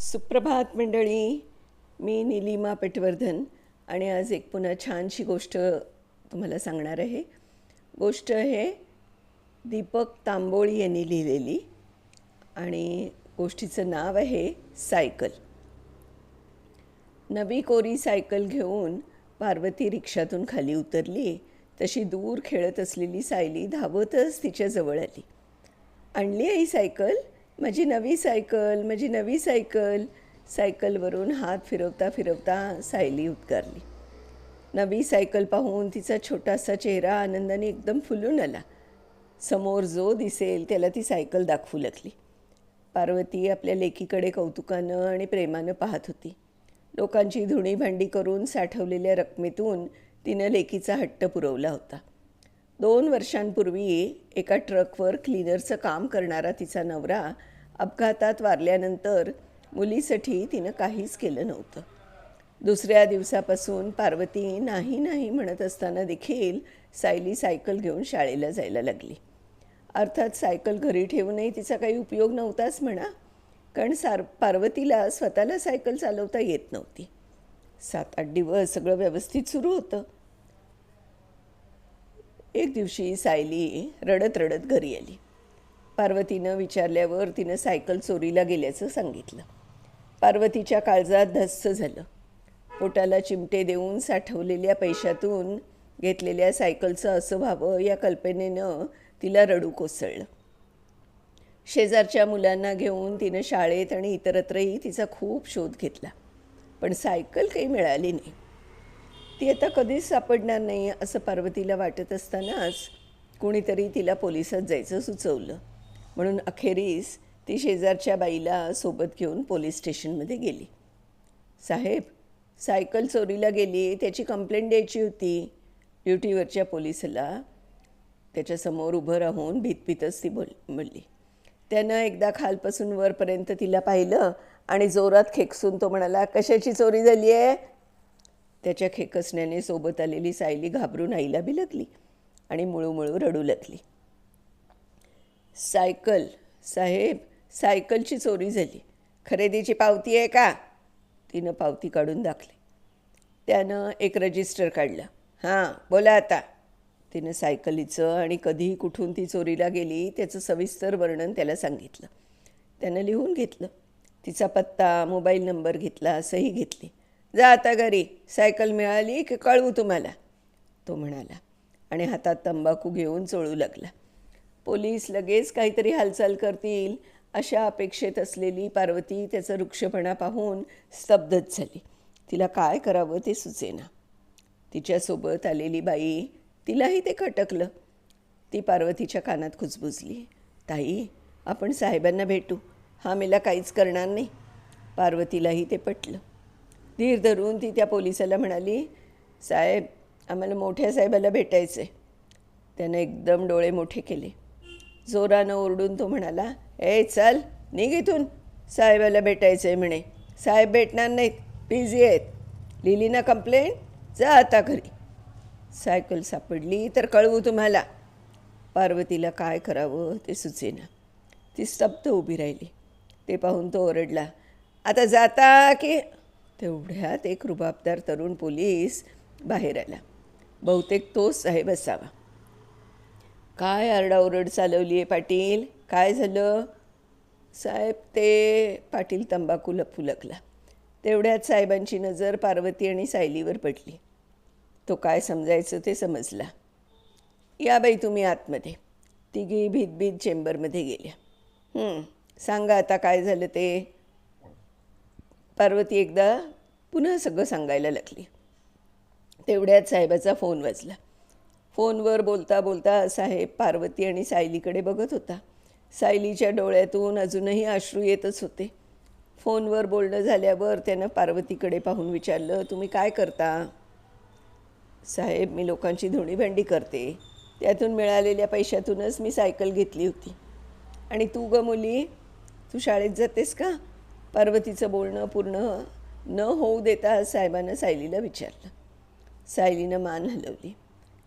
सुप्रभात मंडळी. मी निलिमा पेटवर्धन आणि आज एक पुन्हा छानशी गोष्ट तुम्हाला सांगणार आहे. गोष्ट आहे दीपक तांबोळी यांनी लिहिलेली आणि गोष्टीचं नाव आहे सायकल. नवी कोरी सायकल घेऊन पार्वती रिक्षातून खाली उतरली. तशी दूर खेळत असलेली सायली धावतच तिच्याजवळ आली. आणली आई सायकल? माझी नवी सायकल माझी नवी सायकल. सायकलवरून हात फिरवता फिरवता सायली उद्गारली नवी सायकल पाहून तिचा छोटासा चेहरा आनंदाने एकदम फुलून आला. समोर जो दिसेल त्याला ती सायकल दाखवू लागली. पार्वती आपल्या लेकीकडे कौतुकानं आणि प्रेमानं पाहत होती. लोकांची धुणी भांडी करून साठवलेल्या रकमेतून तिनं लेकीचा हट्ट पुरवला होता. दोन वर्षांपूर्वी एका ट्रकवर क्लीनरचं काम करणारा तिचा नवरा अपघातात वारल्यानंतर मुलीसाठी तिनं काहीच केलं नव्हतं. दुसऱ्या दिवसापासून पार्वती नाही नाही म्हणत असताना देखील सायली सायकल घेऊन शाळेला जायला लागली. अर्थात सायकल घरी ठेवूनही तिचा काही उपयोग नव्हताच म्हणा कारण सार पार्वतीला स्वतःला सायकल चालवता येत नव्हती. सात आठ दिवस सगळं व्यवस्थित सुरू होतं. एक दिवशी सायली रडत रडत घरी आली. पार्वतीनं विचारल्यावर तिनं सायकल चोरीला गेल्याचं सांगितलं. पार्वतीच्या काळजात धस्स झालं. पोटाला चिमटे देऊन साठवलेल्या पैशातून घेतलेल्या सायकलचं असं व्हावं या कल्पनेनं तिला रडू कोसळलं. शेजारच्या मुलांना घेऊन तिनं शाळेत आणि इतरत्रही तिचा खूप शोध घेतला. पण सायकल काही मिळाली नाही. ती आता कधीच सापडणार नाही असं पार्वतीला वाटत असतानाच कोणीतरी तिला पोलिसात जायचं सुचवलं. म्हणून अखेरीस ती शेजारच्या बाईला सोबत घेऊन पोलीस स्टेशनमध्ये गेली. साहेब सायकल चोरीला गेली त्याची कंप्लेंट द्यायची होती. ड्युटीवरच्या पोलिसला त्याच्यासमोर उभं राहून भीतभीतच ती बोल बोलली. त्यानं एकदा खालपासून वरपर्यंत तिला पाहिलं आणि जोरात खेकसून तो म्हणाला कशाची चोरी झाली आहे त्याच्या खेकसण्याने सोबत आलेली सायली घाबरून आईला बी आणि मुळूमुळू रडू लागली. सायकल साहेब सायकलची चोरी झाली. खरेदीची पावती आहे का? तिनं पावती काढून दाखली. त्यानं एक रजिस्टर काढलं. हां बोला आता. तिनं सायकलीचं आणि कधी कुठून ती चोरीला गेली त्याचं सविस्तर वर्णन त्याला सांगितलं. त्यानं लिहून घेतलं. तिचा पत्ता मोबाईल नंबर घेतला असंही घेतली. जा आता घरी. सायकल मिळाली की कळवू तुम्हाला? तो म्हणाला. आणि हातात तंबाखू घेऊन चोळू लागला. पोलीस लगेच काहीतरी हालचाल करतील अशा अपेक्षेत असलेली पार्वती त्याचा वृक्षपणा पाहून स्तब्धच झाली. तिला काय करावं ते सुचेना. तिच्यासोबत आलेली बाई तिलाही ते खटकलं. ती पार्वतीच्या कानात खुजबुजली. ताई आपण साहेबांना भेटू. हा मेला काहीच करणार नाही. पार्वतीलाही ते पटलं. धीर धरून ती त्या पोलिसाला म्हणाली साहेब आम्हाला मोठ्या साहेबाला भेटायचं आहे त्यानं एकदम डोळे मोठे केले. जोरानं ओरडून तो म्हणाला ए चल निघ इथून. साहेबाला भेटायचं आहे म्हणे. साहेब भेटणार नाहीत बिझी आहेत. लिहिली ना कंप्लेंट जा आता घरी. सायकल सापडली तर कळवू तुम्हाला. पार्वतीला काय करावं ते सुचेना. ती स्तब्ध उभी राहिली. ते पाहून तो ओरडला आता जाता की तेवढ्यात एक रुबाबदार तरुण पोलीस बाहेर आला. बहुतेक तोच साहेब असावा. काय आरडाओरड चालवली आहे पाटील? काय झालं? साहेब ते पाटील तंबाखू लपू लागला. तेवढ्यात साहेबांची नजर पार्वती आणि सायलीवर पडली. तो काय समजायचं ते समजला. या बाई तुम्ही आतमध्ये. तिघी भीत चेंबरमध्ये गेल्या. सांगा आता काय झालं ते? पार्वती एकदा पुन्हा सगळं सांगायला लागली. तेवढ्यात साहेबाचा फोन वाजला. फोनवर बोलता बोलता साहेब पार्वती आणि सायलीकडे बघत होता. सायलीच्या डोळ्यातून अजूनही अश्रू येतच होते. फोनवर बोलणं झाल्यावर त्यानं पार्वतीकडे पाहून विचारलं तुम्ही काय करता? साहेब मी लोकांची धुणीभांडी करते. त्यातून मिळालेल्या पैशातूनच मी सायकल घेतली होती. आणि तू ग मुली तू शाळेत जातेस का? पार्वतीचं बोलणं पूर्ण न होऊ देता साहेबानं सायलीला विचारलं. सायलीनं मान हलवली.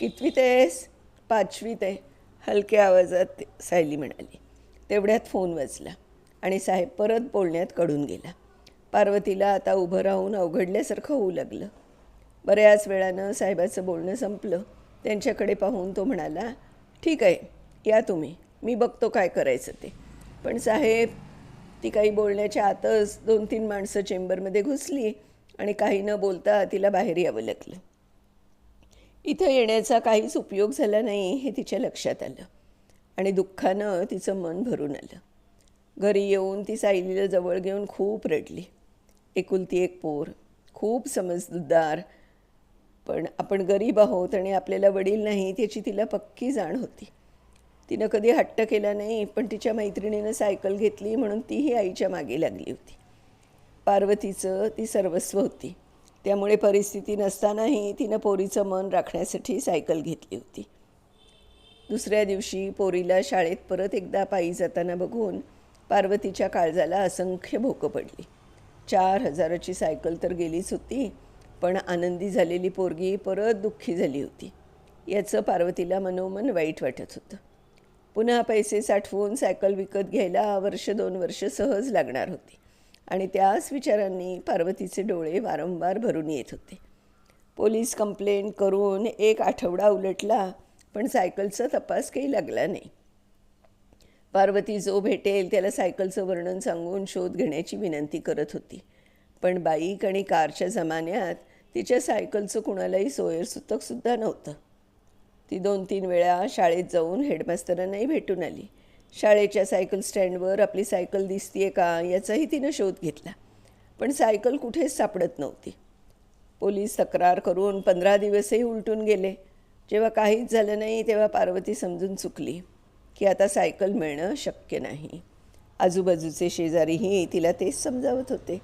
कितवीत आहेस? पाचवीत आहे. हलक्या आवाजात सायली म्हणाली. तेवढ्यात फोन वाजला आणि साहेब परत बोलण्यात कडून गेला. पार्वतीला आता उभं राहून अवघडल्यासारखं होऊ लागलं. बऱ्याच वेळानं साहेबाचं बोलणं संपलं. त्यांच्याकडे पाहून तो म्हणाला ठीक आहे या तुम्ही. मी बघतो काय करायचं ते. पण साहेब ती काही बोलण्याच्या आतच दोन तीन माणसं चेंबरमध्ये घुसली आणि काही न बोलता तिला बाहेर यावं लागलं. इथं येण्याचा काहीच उपयोग झाला नाही हे तिच्या लक्षात आलं आणि दुःखानं तिचं मन भरून आलं. घरी येऊन ती सायलीला जवळ घेऊन खूप रडली. एकुलती एक पोर खूप समजदार पण आपण गरीब आहोत आणि आपल्याला वडील नाही त्याची तिला पक्की जाण होती. तिनं कधी हट्ट केला नाही पण तिच्या मैत्रिणीनं सायकल घेतली म्हणून तीही आईच्या मागे लागली होती. पार्वतीचं ती सर्वस्व होती. त्यामुळे परिस्थिती नसतानाही तिनं पोरीचं मन राखण्यासाठी सायकल घेतली होती. दुसऱ्या दिवशी पोरीला शाळेत परत एकदा पायी जाताना बघून पार्वतीच्या काळजाला असंख्य भोकं पडली. चार हजाराची सायकल तर गेलीच होती पण आनंदी झालेली पोरगी परत दुःखी झाली होती. याचं पार्वतीला मनोमन वाईट वाटत होतं. पुन्हा पैसे साठवून सायकल विकत घ्यायला वर्ष दोन वर्ष सहज लागणार होती. आणि त्याच विचारांनी पार्वतीचे डोळे वारंवार भरून येत होते. पोलीस कंप्लेंट करून एक आठवडा उलटला पण सायकलचा तपास काही लागला नाही. पार्वती जो भेटेल त्याला सायकलचं वर्णन सांगून शोध घेण्याची विनंती करत होती. पण बाईक आणि कारच्या जमान्यात तिच्या सायकलचं कुणालाही सोयरसुतकसुद्धा नव्हतं. ती दोन तीन वेळा शाळेत जाऊन हेडमास्तरांनाही भेटून आली. शाळेच्या सायकल स्टँडवर आपली सायकल दिसतीये का याचाही तिनं शोध घेतला. पण सायकल कुठेच सापडत नव्हती. पोलीस तक्रार करून पंधरा दिवसही उलटून गेले. जेव्हा काहीच झालं नाही तेव्हा पार्वती समजून चुकली की आता सायकल मिळणं शक्य नाही. आजूबाजूचे शेजारीही तिला तेच समजावत होते.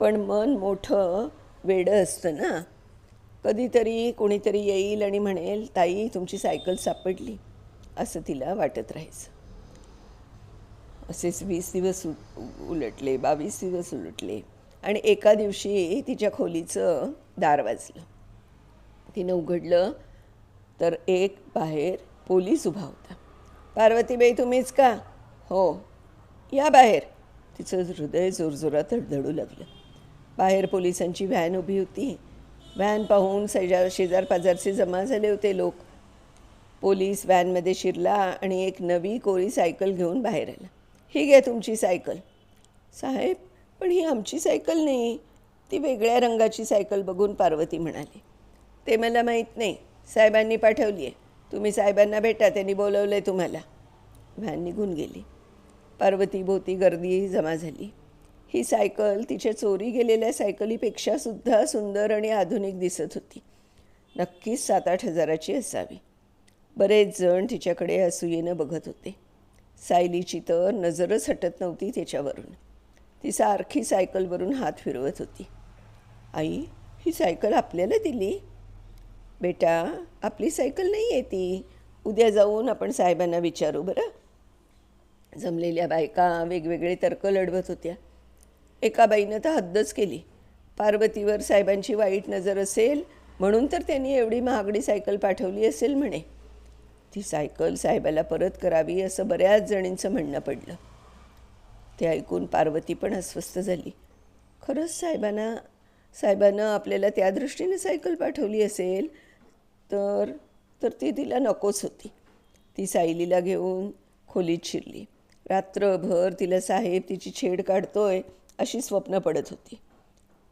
पण मन मोठं वेडं असतं ना. कधीतरी कोणीतरी येईल आणि म्हणेल ताई तुमची सायकल सापडली. असं तिला वाटत राहायचं. असेच वीस दिवस उ उलटले बावीस दिवस उलटले आणि एका दिवशी तिच्या खोलीचं दार वाजलं. तिनं उघडलं तर एक बाहेर पोलीस उभा होता. पार्वतीबाई तुम्हीच का? हो. या बाहेर. तिचं हृदय जोरजोरात धडधडू लागलं. बाहेर पोलिसांची व्हॅन उभी होती. व्हॅन पाहून शेजार शेजार पाजारचे जमा झाले होते लोक. पोलीस व्हॅनमध्ये शिरला आणि एक नवी कोरी सायकल घेऊन बाहेर आला. ही घ्या तुमची सायकल. साहेब पण ही आमची सायकल नाही. ती वेगळ्या रंगाची सायकल बघून पार्वती म्हणाली. ते मला माहीत नाही. साहेबांनी पाठवली आहे तुम्ही साहेबांना भेटा त्यांनी बोलवलं आहे तुम्हाला. व्हॅन निघून गेली. पार्वतीभोवती गर्दी जमा झाली. ही सायकल तिच्या चोरी गेलेल्या सायकलीपेक्षा सुद्धा सुंदर आणि आधुनिक दिसत होती. नक्कीच सात आठ हजाराची असावी. बरेच जण तिच्याकडे असूयेनं बघत होते. सायलीची तर नजरच हटत नव्हती त्याच्यावरून ती सारखी सायकलवरून हात फिरवत होती. आई ही सायकल आपल्याला दिली? बेटा आपली सायकल नाही आहे ती. उद्या जाऊन आपण साहेबांना विचारू बरं. जमलेल्या बायका वेगवेगळे तर्क लढवत होत्या. एका बाईनं तर हद्दच केली. पार्वतीवर साहेबांची वाईट नजर असेल म्हणून तर त्यांनी एवढी महागडी सायकल पाठवली असेल म्हणे. ती सायकल साहेबाला परत करावी असं बऱ्याच जणींचं म्हणणं पडलं. ते ऐकून पार्वती पण अस्वस्थ झाली. खरंच साहेबांना साहेबानं आपल्याला त्या दृष्टीने सायकल पाठवली असेल तर तर ती तिला नकोच होती. ती सायलीला घेऊन खोलीत शिरली. रात्रभर तिला साहेब तिची छेड काढतोय अशी स्वप्न पडत होती.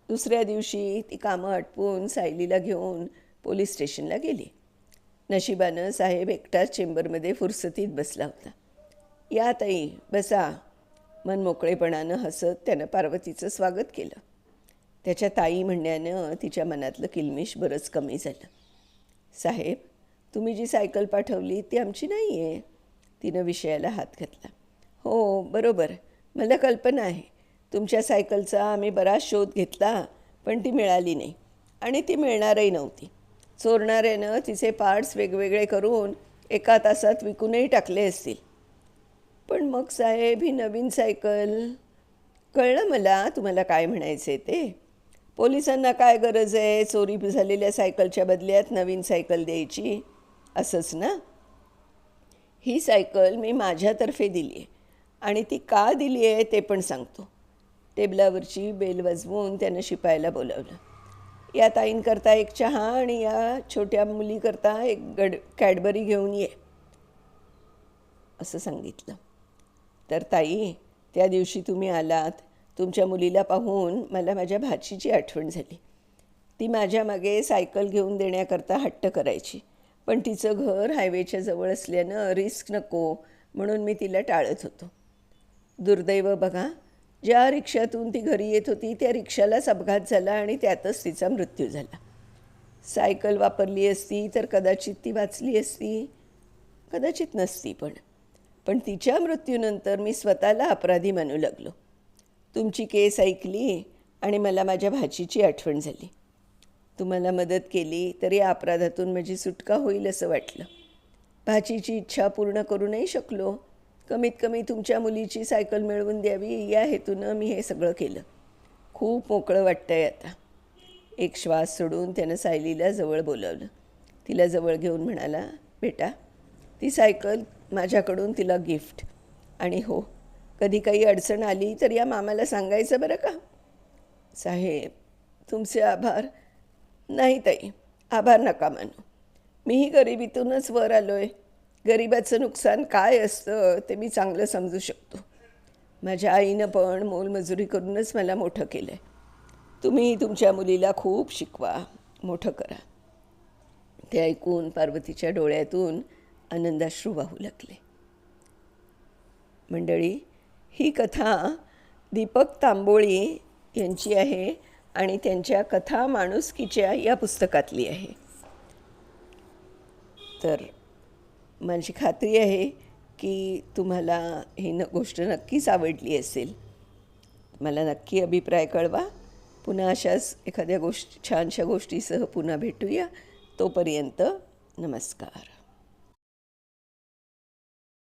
दुसऱ्या दिवशी ती कामं आटपून सायलीला घेऊन पोलीस स्टेशनला गेली. नशिबानं साहेब एकटाच चेंबरमध्ये फुरसतीत बसला होता. या ताई बसा. मन मोकळेपणानं हसत त्यानं पार्वतीचं स्वागत केलं. त्याच्या ताई म्हणण्यानं तिच्या मनातलं किलमिश बरंच कमी झालं. साहेब तुम्ही जी सायकल पाठवली ती आमची नाही आहे तिनं विषयाला हात घातला. हो बरोबर. मला कल्पना आहे. तुमच्या सायकलचा आम्ही बराच शोध घेतला पण ती मिळाली नाही. आणि ती मिळणारही नव्हती. चोरणाऱ्यानं तिचे पार्ट्स वेगवेगळे करून एका तासात विकूनही टाकले असतील. पण मग साहेब ही नवीन सायकल कळलं मला? तुम्हाला काय म्हणायचं आहे ते? पोलिसांना काय गरज आहे? चोरी झालेल्या सायकलच्या बदल्यात नवीन सायकल द्यायची? असंच ना? ही सायकल मी माझ्यातर्फे दिली आहे आणि ती का दिली आहे ते पण सांगतो. टेबलावरची बेल वाजवून त्यानं शिपायला बोलावलं. या ताईंकरता एक चहा आणि या छोट्या मुलीकरता एक गड कॅडबरी घेऊन ये असं सांगितलं. तर ताई त्या दिवशी तुम्ही आलात तुमच्या मुलीला पाहून मला माझ्या भाचीची आठवण झाली. ती माझ्या मागे सायकल घेऊन देण्याकरता हट्ट करायची पण तिचं घर हायवेच्या जवळ असल्यानं रिस्क नको म्हणून मी तिला टाळत होतो. दुर्दैव बघा ज्या रिक्षातून ती घरी येत होती त्या रिक्षालाच अपघात झाला आणि त्यातच तिचा मृत्यू झाला. सायकल वापरली असती तर कदाचित ती वाचली असती. कदाचित नसती पण. पण तिच्या मृत्यूनंतर मी स्वतःला अपराधी मानू लागलो. तुमची केस ऐकली आणि मला माझ्या भाचीची आठवण झाली. तुम्हाला मदत केली तर या अपराधातून माझी सुटका होईल असं वाटलं. भाचीची इच्छा पूर्ण करू नाही शकलो. कमीत कमी तुमच्या मुलीची सायकल मिळवून द्यावी या हेतूनं मी हे सगळं केलं. खूप मोकळं वाटतंय आता. एक श्वास सोडून त्यानं सायलीला जवळ बोलावलं. तिला जवळ घेऊन म्हणाला बेटा ती सायकल माझ्याकडून तिला गिफ्ट. आणि हो कधी काही अडचण आली तर या मामाला सांगायचं बरं का? साहेब तुमचे आभार. नाही ताई आभार नका मानू. मीही गरिबीतूनच वर आलो आहे गरिबाचं नुकसान काय असतं ते मी चांगलं समजू शकतो. माझ्या आईनं पण मोलमजुरी करूनच मला मोठं केलं आहे तुम्ही तुमच्या मुलीला खूप शिकवा मोठं करा. ते ऐकून पार्वतीच्या डोळ्यातून आनंदाश्रू वाहू लागले. मंडळी ही कथा दीपक तांबोळी यांची आहे आणि त्यांच्या कथा माणुसकीच्या या पुस्तकातली आहे. तर माझी खात्री आहे की तुम्हाला ही न गोष्ट नक्कीच आवडली असेल. मला नक्की अभिप्राय कळवा. पुन्हा अशाच एखाद्या गोष्ट छानशा गोष्टीसह पुन्हा भेटूया. तोपर्यंत नमस्कार.